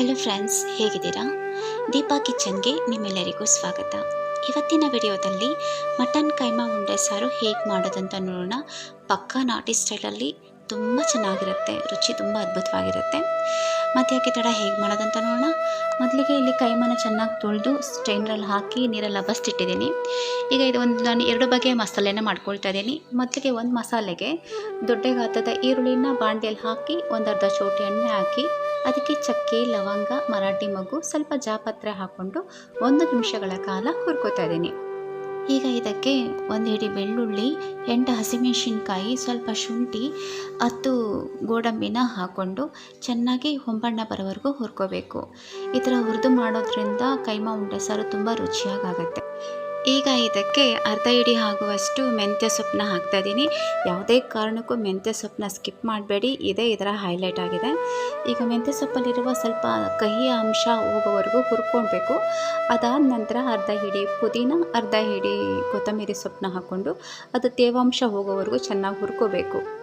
Hello friends, ಹೇಗಿದ್ದೀರಾ? ದೀಪಾ ಕಿಚನ್ಗೆ ನಿಮ್ಮೆಲ್ಲರಿಗೂ ಸ್ವಾಗತ. ಇವತ್ತಿನ ವಿಡಿಯೋದಲ್ಲಿ ಮಟನ್ ಕೈಮಾ ಉಂಡೆ ಸಾರು ಹೇಗೆ ಮಾಡೋದಂತ ನೋಡೋಣ. ಪಕ್ಕಾ ನಾಟಿ ಸ್ಟೈಲಲ್ಲಿ ತುಂಬ ಚೆನ್ನಾಗಿರುತ್ತೆ, ರುಚಿ ತುಂಬ ಅದ್ಭುತವಾಗಿರುತ್ತೆ. ಮತ್ತು ಯಾಕೆ ತಡ ಹೇಗೆ ಮಾಡೋದಂತ ನೋಡೋಣ. ಮೊದಲಿಗೆ ಇಲ್ಲಿ ಕೈಮನ ಚೆನ್ನಾಗಿ ತೊಳೆದು ಸ್ಟೈನ್ರಲ್ಲಿ ಹಾಕಿ ನೀರೆಲ್ಲ ಬಸ್ತಿಟ್ಟಿದ್ದೀನಿ ಈಗ ಇದು ಒಂದು ನಾನು ಎರಡು ಬಗೆಯ ಮಸಾಲೆನ ಮಾಡ್ಕೊಳ್ತಾ ಇದ್ದೀನಿ. ಮೊದಲಿಗೆ ಒಂದು ಮಸಾಲೆಗೆ ದೊಡ್ಡ ಗಾತ್ರದ ಈರುಳ್ಳಿನ ಬಾಂಡೆಯಲ್ಲಿ ಹಾಕಿ ಒಂದು ಅರ್ಧ ಚೋಟಿ ಎಣ್ಣೆ ಹಾಕಿ, ಅದಕ್ಕೆ ಚಕ್ಕೆ, ಲವಂಗ, ಮರಾಠಿ ಮಗು ಸ್ವಲ್ಪ ಜಾಪತ್ರೆ ಹಾಕ್ಕೊಂಡು ಒಂದು ನಿಮಿಷಗಳ ಕಾಲ ಹುರ್ಕೋತಾ ಇದ್ದೀನಿ. ಈಗ ಇದಕ್ಕೆ ಒಂದು ಹಿಡಿ ಬೆಳ್ಳುಳ್ಳಿ, ಎಂಟು ಹಸಿಮೆಣಸಿನ್ಕಾಯಿ, ಸ್ವಲ್ಪ ಶುಂಠಿ, ಹತ್ತು ಗೋಡಂಬಿನ ಹಾಕ್ಕೊಂಡು ಚೆನ್ನಾಗಿ ಹೊಂಬಣ್ಣ ಬರೋವರೆಗೂ ಹುರ್ಕೋಬೇಕು. ಈ ಥರ ಹುರಿದು ಮಾಡೋದ್ರಿಂದ ಕೈಮಾ ಉಂಡೆ ಸಾರು ತುಂಬ ರುಚಿಯಾಗುತ್ತೆ ಈಗ ಇದಕ್ಕೆ ಅರ್ಧ ಇಡಿ ಆಗುವಷ್ಟು ಮೆಂತ್ಯ ಸೊಪ್ಪನ್ನ ಹಾಕ್ತಾ ಇದ್ದೀನಿ. ಯಾವುದೇ ಕಾರಣಕ್ಕೂ ಮೆಂತ್ಯ ಸೊಪ್ಪನ್ನ ಸ್ಕಿಪ್ ಮಾಡಬೇಡಿ. ಇದೇ ಇದರ ಹೈಲೈಟ್ ಆಗಿದೆ. ಈಗ ಮೆಂತ್ಯ ಸೊಪ್ಪಲ್ಲಿರುವ ಸ್ವಲ್ಪ ಕಹಿಯ ಅಂಶ ಹೋಗೋವರೆಗೂ ಹುರ್ಕೊಳ್ಬೇಕು. ಅದಾದ ನಂತರ ಅರ್ಧ ಹಿಡಿ ಪುದೀನ, ಅರ್ಧ ಹಿಡಿ ಕೊತ್ತಂಬರಿ ಸೊಪ್ಪನ್ನ ಹಾಕ್ಕೊಂಡು ಅದು ತೇವಾಂಶ ಹೋಗೋವರೆಗೂ ಚೆನ್ನಾಗಿ ಹುರ್ಕೋಬೇಕು.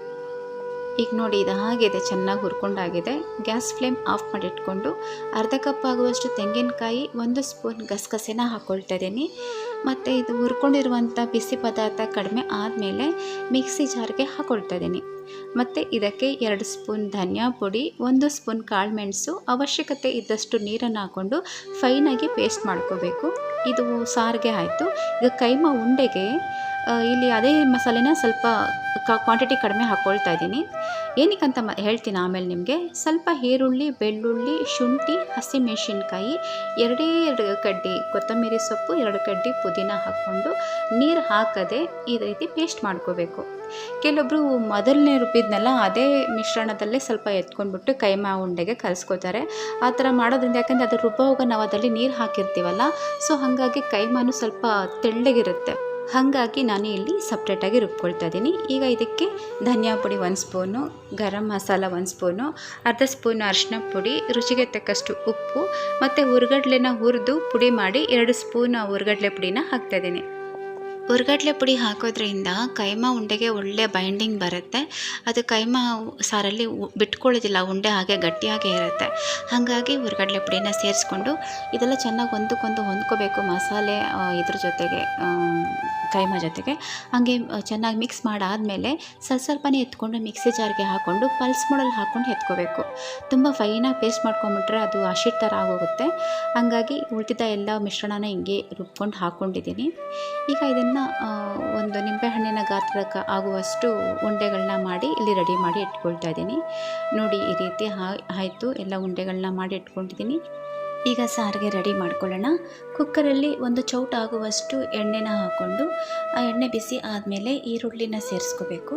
ಈಗ ನೋಡಿ ಇದು ಹಾಗಿದೆ, ಚೆನ್ನಾಗಿ ಹುರ್ಕೊಂಡಾಗಿದೆ. ಗ್ಯಾಸ್ ಫ್ಲೇಮ್ ಆಫ್ ಮಾಡಿಟ್ಕೊಂಡು ಅರ್ಧ ಕಪ್ ಆಗುವಷ್ಟು ತೆಂಗಿನಕಾಯಿ ಒಂದು ಸ್ಪೂನ್ ಗಸಗಸೆನ ಹಾಕ್ಕೊಳ್ತಾ ಇದ್ದೀನಿ. ಮತ್ತು ಇದು ಹುರ್ಕೊಂಡಿರುವಂಥ ಬಿಸಿ ಪದಾರ್ಥ ಕಡಿಮೆ ಆದಮೇಲೆ ಮಿಕ್ಸಿ ಜಾರ್ಗೆ ಹಾಕೊಳ್ತಾ ಇದ್ದೀನಿ ಮತ್ತು ಇದಕ್ಕೆ ಎರಡು ಸ್ಪೂನ್ ಧನಿಯಾ ಪುಡಿ, ಒಂದು ಸ್ಪೂನ್ ಕಾಳು ಮೆಣಸು, ಅವಶ್ಯಕತೆ ಇದ್ದಷ್ಟು ನೀರನ್ನು ಹಾಕ್ಕೊಂಡು ಫೈನಾಗಿ ಪೇಸ್ಟ್ ಮಾಡ್ಕೋಬೇಕು. ಇದು ಸಾರಿಗೆ ಆಯಿತು. ಈಗ ಕೈಮ ಉಂಡೆಗೆ ಇಲ್ಲಿ ಅದೇ ಮಸಾಲೆನ ಸ್ವಲ್ಪ ಕ್ವಾಂಟಿಟಿ ಕಡಿಮೆ ಹಾಕ್ಕೊಳ್ತಾ ಇದ್ದೀನಿ. ಏನಕ್ಕಂತ ಮ, ಹೇಳ್ತೀನಿ ಆಮೇಲೆ ನಿಮಗೆ. ಸ್ವಲ್ಪ ಈರುಳ್ಳಿ, ಬೆಳ್ಳುಳ್ಳಿ, ಶುಂಠಿ, ಹಸಿಮೆಣಸಿನ್ಕಾಯಿ, ಎರಡೇ ಎರಡು ಕಡ್ಡಿ ಕೊತ್ತಂಬರಿ ಸೊಪ್ಪು, ಎರಡು ಕಡ್ಡಿ ಪುದೀನ ಹಾಕ್ಕೊಂಡು ನೀರು ಹಾಕದೆ ಈ ರೀತಿ ಪೇಸ್ಟ್ ಮಾಡ್ಕೋಬೇಕು. ಕೆಲವೊಬ್ಬರು ಮೊದಲನೇ ರುಬ್ಬಿದ್ನೆಲ್ಲ ಅದೇ ಮಿಶ್ರಣದಲ್ಲೇ ಸ್ವಲ್ಪ ಎತ್ಕೊಂಡ್ಬಿಟ್ಟು ಕೈಮಾ ಉಂಡೆಗೆ ಕಲಿಸ್ಕೋತಾರೆ ಆ ಥರ ಮಾಡೋದ್ರಿಂದ ಯಾಕಂದರೆ ಅದು ರುಬ್ಬೋಗ ನಾವು ಅದರಲ್ಲಿ ನೀರು ಹಾಕಿರ್ತೀವಲ್ಲ, ಸೊ ಹಾಗಾಗಿ ಕೈಮಾನು ಸ್ವಲ್ಪ ತೆಳ್ಳಗಿರುತ್ತೆ. ಹಾಗಾಗಿ ನಾನು ಇಲ್ಲಿ ಸಪ್ರೇಟಾಗಿ ರುಬ್ಕೊಳ್ತಾ ಇದ್ದೀನಿ. ಈಗ ಇದಕ್ಕೆ ಧನಿಯಾ ಪುಡಿ ಒಂದು ಸ್ಪೂನು ಗರಂ ಮಸಾಲ ಒಂದು ಸ್ಪೂನು ಅರ್ಧ ಸ್ಪೂನು ಅರಿಶಿನ ಪುಡಿ, ರುಚಿಗೆ ತಕ್ಕಷ್ಟು ಉಪ್ಪು ಮತ್ತು ಹುರ್ಗಡ್ಲೆನ ಹುರಿದು ಪುಡಿ ಮಾಡಿ ಎರಡು ಸ್ಪೂನ್ ಹುರ್ಗಡ್ಲೆ ಪುಡಿನ ಹಾಕ್ತಾಯಿದ್ದೀನಿ ಹುರ್ಗಡ್ಲೆ ಪುಡಿ ಹಾಕೋದ್ರಿಂದ ಕೈಮಾ ಉಂಡೆಗೆ ಒಳ್ಳೆ ಬೈಂಡಿಂಗ್ ಬರುತ್ತೆ. ಅದು ಕೈಮಾ ಸಾರಲ್ಲಿ ಬಿಟ್ಕೊಳ್ಳೋದಿಲ್ಲ, ಉಂಡೆ ಹಾಗೆ ಗಟ್ಟಿಯಾಗೇ ಇರುತ್ತೆ. ಹಾಗಾಗಿ ಹುರ್ಗಡ್ಲೆ ಪುಡಿನ ಸೇರಿಸ್ಕೊಂಡು ಇದೆಲ್ಲ ಚೆನ್ನಾಗಿ ಒಂದಕ್ಕೊಂದು ಹೊಂದ್ಕೋಬೇಕು ಮಸಾಲೆ ಇದ್ರ ಜೊತೆಗೆ ಕೈಮಾ ಜೊತೆಗೆ. ಹಾಗೆ ಚೆನ್ನಾಗಿ ಮಿಕ್ಸ್ ಮಾಡಾದಮೇಲೆ ಸ್ವಲ್ಪ ಸ್ವಲ್ಪನೇ ಎತ್ಕೊಂಡು ಮಿಕ್ಸಿ ಜಾರ್ಗೆ ಹಾಕ್ಕೊಂಡು ಪಲ್ಸ್ ಮೂಡಲ್ಲಿ ಹಾಕ್ಕೊಂಡು ಎತ್ಕೋಬೇಕು. ತುಂಬ ಫೈನಾಗಿ ಪೇಸ್ಟ್ ಮಾಡ್ಕೊಂಬಿಟ್ರೆ ಅದು ಹಸಿಟ್ಟು ಥರ ಆಗೋಗುತ್ತೆ. ಹಾಗಾಗಿ ಉಳಿದಿದ್ದ ಎಲ್ಲ ಮಿಶ್ರಣನ ಹಿಂಗೆ ರುಬ್ಕೊಂಡು ಹಾಕ್ಕೊಂಡಿದ್ದೀನಿ ಈಗ ಇದನ್ನು ಒಂದು ನಿಂಬೆಹಣ್ಣಿನ ಗಾತ್ರಕ್ಕೆ ಆಗುವಷ್ಟು ಉಂಡೆಗಳನ್ನ ಮಾಡಿ ಇಲ್ಲಿ ರೆಡಿ ಮಾಡಿ ಇಟ್ಕೊಳ್ತಾ ಇದ್ದೀನಿ. ನೋಡಿ ಈ ರೀತಿ ಆಯಿತು. ಎಲ್ಲ ಉಂಡೆಗಳನ್ನ ಮಾಡಿ ಇಟ್ಕೊಂಡಿದ್ದೀನಿ. ಈಗ ಸಾರಿಗೆ ರೆಡಿ ಮಾಡ್ಕೊಳ್ಳೋಣ. ಕುಕ್ಕರಲ್ಲಿ ಒಂದು ಚೌಟ ಆಗುವಷ್ಟು ಎಣ್ಣೆನ ಹಾಕ್ಕೊಂಡು ಆ ಎಣ್ಣೆ ಬಿಸಿ ಆದಮೇಲೆ ಈರುಳ್ಳಿನ ಸೇರಿಸ್ಕೋಬೇಕು.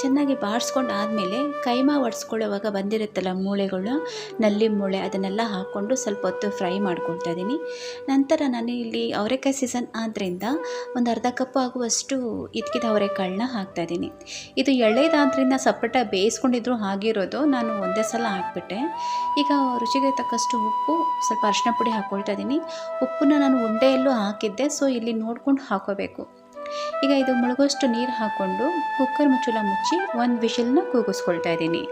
ಚೆನ್ನಾಗಿ ಬಾಡಿಸ್ಕೊಂಡು ಆದಮೇಲೆ ಕೈಮಾ ಒಡ್ಸ್ಕೊಳ್ಳೋವಾಗ ಬಂದಿರುತ್ತಲ್ಲ ಮೂಳೆಗಳು, ನಲ್ಲಿ ಮೂಳೆ ಅದನ್ನೆಲ್ಲ ಹಾಕ್ಕೊಂಡು ಸ್ವಲ್ಪ ಹೊತ್ತು ಫ್ರೈ ಮಾಡ್ಕೊಳ್ತಾ ಇದ್ದೀನಿ. ನಂತರ ನಾನು ಇಲ್ಲಿ ಅವರೆಕಾಯಿ ಸೀಸನ್ ಆದ್ದರಿಂದ ಒಂದು ಅರ್ಧ ಕಪ್ ಆಗುವಷ್ಟು ಇದ್ಕಿದ ಅವರೆಕಾಳನ್ನ ಹಾಕ್ತಾಯಿದ್ದೀನಿ ಇದು ಎಳೆದಾದ್ರಿಂದ ಸಪ್ರೇಟಾಗಿ ಬೇಯಿಸ್ಕೊಂಡಿದ್ರು ಹಾಗಿರೋದು ನಾನು ಒಂದೇ ಸಲ ಹಾಕ್ಬಿಟ್ಟೆ. ಈಗ ರುಚಿಗೆ ತಕ್ಕಷ್ಟು ಉಪ್ಪು ಸ್ವಲ್ಪ ಅರಿಶಿನ ಪುಡಿ ಹಾಕ್ಕೊಳ್ತಾ ಇದ್ದೀನಿ ಉಪ್ಪನ್ನ ನಾನು ಉಂಡೆಯಲ್ಲೂ ಹಾಕಿದ್ದೆ ಸೊ ಇಲ್ಲಿ ನೋಡ್ಕೊಂಡು ಹಾಕೋಬೇಕು. ಈಗ ಇದು ಮುಳುಗೋಷ್ಟು ನೀರು ಹಾಕ್ಕೊಂಡು ಕುಕ್ಕರ್ ಮುಚ್ಚುಲ ಮುಚ್ಚಿ ಒಂದು ವಿಷಲ್ನ ಕೂಗಿಸ್ಕೊಳ್ತಾ ಇದ್ದೀನಿ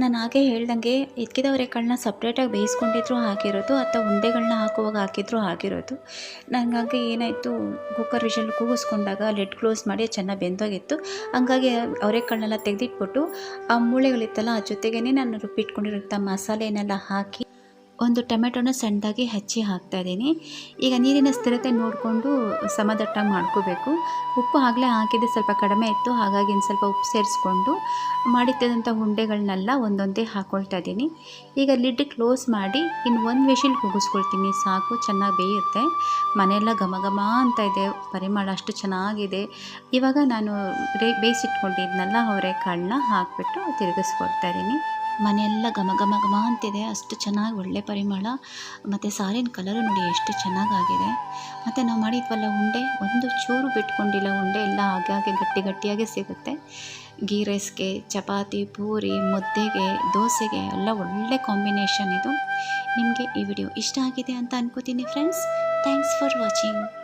ನಾನು ಹಾಗೆ ಹೇಳ್ದಂಗೆ ಎತ್ಕಿದವರೆಕಾಳನ್ನ ಸಪ್ರೇಟಾಗಿ ಬೇಯಿಸ್ಕೊಂಡಿದ್ರು ಹಾಕಿರೋದು ಅಥವಾ ಉಂಡೆಗಳನ್ನ ಹಾಕುವಾಗ ಹಾಕಿದ್ರು ಹಾಕಿರೋದು ನನಗಾಗಿ ಏನಾಯಿತು ಕುಕ್ಕರ್ ವಿಷಲ್ ಕೂಗಿಸ್ಕೊಂಡಾಗ ಲೆಡ್ ಕ್ಲೋಸ್ ಮಾಡಿ ಚೆನ್ನಾಗಿ ಬೆಂದೋಗಿತ್ತು. ಹಂಗಾಗಿ ಅವರೆಕಾಳನ್ನೆಲ್ಲ ತೆಗೆದಿಟ್ಬಿಟ್ಟು ಆ ಮೂಳೆಗಳಿತ್ತಲ್ಲ ಆ ಜೊತೆಗೇ ನಾನು ರುಬ್ಬಿಟ್ಕೊಂಡಿರೋಂಥ ಮಸಾಲೆನೆಲ್ಲ ಹಾಕಿ ಒಂದು ಟೊಮೆಟೊನ ಸಣ್ಣದಾಗಿ ಹಚ್ಚಿ ಹಾಕ್ತಾ ಇದ್ದೀನಿ. ಈಗ ನೀರಿನ ಸ್ಥಿರತೆ ನೋಡಿಕೊಂಡು ಸಮದಟ್ಟಾಗಿ ಮಾಡ್ಕೋಬೇಕು. ಉಪ್ಪು ಆಗಲೇ ಹಾಕಿದ್ದೆ ಸ್ವಲ್ಪ ಕಡಿಮೆ ಇತ್ತು. ಹಾಗಾಗಿ ಇನ್ನು ಸ್ವಲ್ಪ ಉಪ್ಪು ಸೇರಿಸ್ಕೊಂಡು ಮಾಡಿದ್ದಂಥ ಉಂಡೆಗಳನ್ನೆಲ್ಲ ಒಂದೊಂದೇ ಹಾಕ್ಕೊಳ್ತಾ ಇದ್ದೀನಿ. ಈಗ ಲಿಡ್ ಕ್ಲೋಸ್ ಮಾಡಿ ಇನ್ನು ಒಂದು ವಿಷಿಲ್ ಕೂಗಿಸ್ಕೊಳ್ತೀನಿ ಸಾಕು, ಚೆನ್ನಾಗಿ ಬೇಯುತ್ತೆ. ಮನೆಯೆಲ್ಲ ಘಮ ಘಮ ಅಂತ ಇದೆ. ಪರಿಮಳ ಅಷ್ಟು ಚೆನ್ನಾಗಿದೆ. ಇವಾಗ ನಾನು ಬೇಯಿಸಿಟ್ಕೊಂಡಿದ್ನೆಲ್ಲ ಅವರೆಕಾಳನ್ನ ಹಾಕಿಬಿಟ್ಟು ತಿರುಗಿಸ್ಕೊಡ್ತಾ ಇದ್ದೀನಿ. ಮನೆಯೆಲ್ಲ ಘಮ ಘಮ ಘಮ ಅಂತಿದೆ. ಅಷ್ಟು ಚೆನ್ನಾಗಿ ಒಳ್ಳೆ ಪರಿಮಳ. ಮತ್ತು ಸಾರಿನ ಕಲರು ನೋಡಿ ಎಷ್ಟು ಚೆನ್ನಾಗಾಗಿದೆ. ಮತ್ತು ನಾವು ಮಾಡಿದ್ವಲ್ಲ ಉಂಡೆ? ಒಂದು ಚೂರು ಬಿಟ್ಕೊಂಡಿಲ್ಲ ಉಂಡೆ. ಎಲ್ಲ ಆಗಾಗೆ ಗಟ್ಟಿ ಗಟ್ಟಿಯಾಗೆ ಸಿಗುತ್ತೆ. ಗೀ ರೈಸ್ಗೆ, ಚಪಾತಿ, ಪೂರಿ, ಮುದ್ದೆಗೆ, ದೋಸೆಗೆ ಎಲ್ಲ ಒಳ್ಳೆ ಕಾಂಬಿನೇಷನ್ ಇದು. ನಿಮಗೆ ಈ ವಿಡಿಯೋ ಇಷ್ಟ ಆಗಿದೆ ಅಂತ ಅನ್ಕೋತೀನಿ ಫ್ರೆಂಡ್ಸ್ ಥ್ಯಾಂಕ್ಸ್ ಫಾರ್ ವಾಚಿಂಗ್